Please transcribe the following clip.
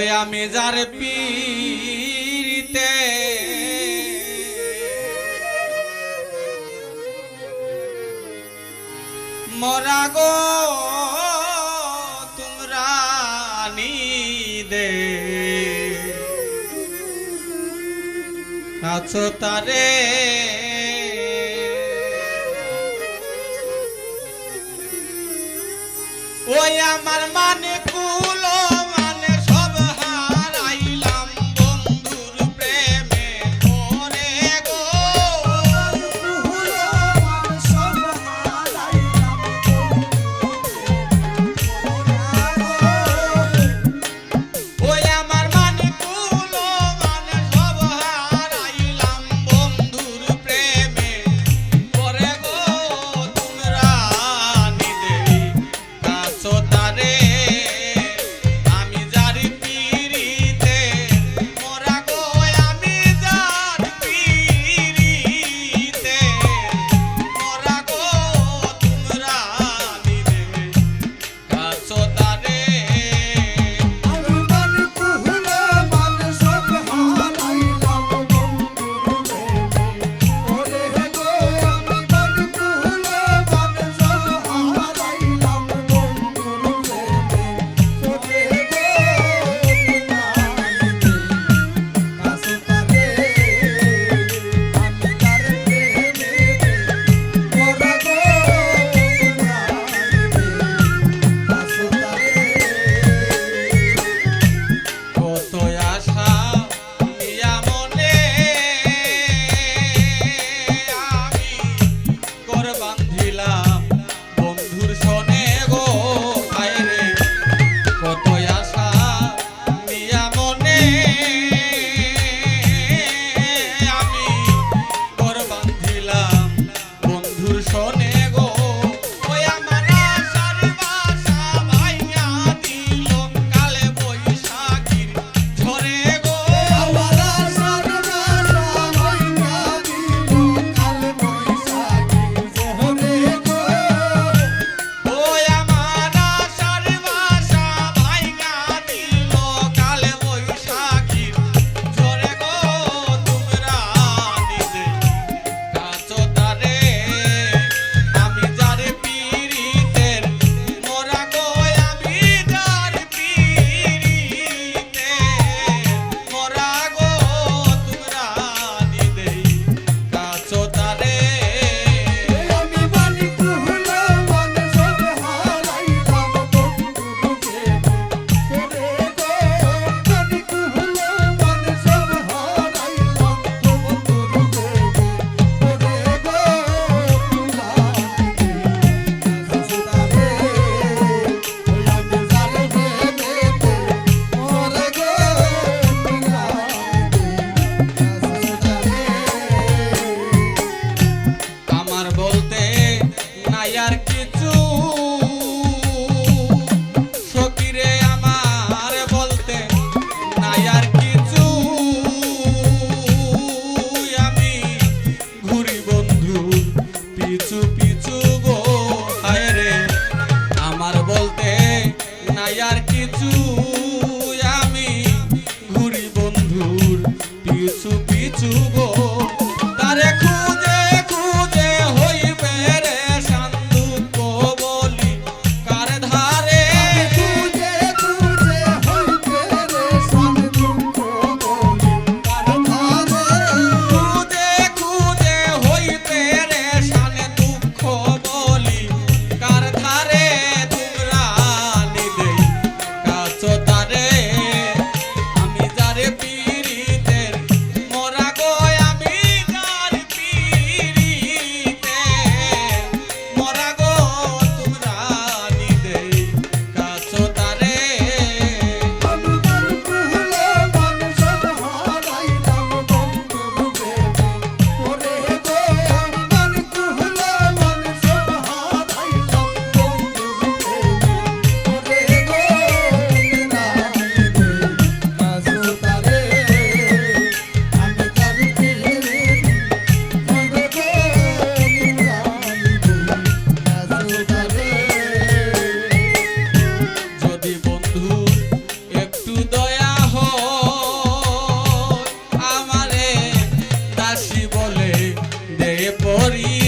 ওই আমি যার পীরিতে মরা গো তোমরা দে আছো তারে। ওই আমার মানে Glory.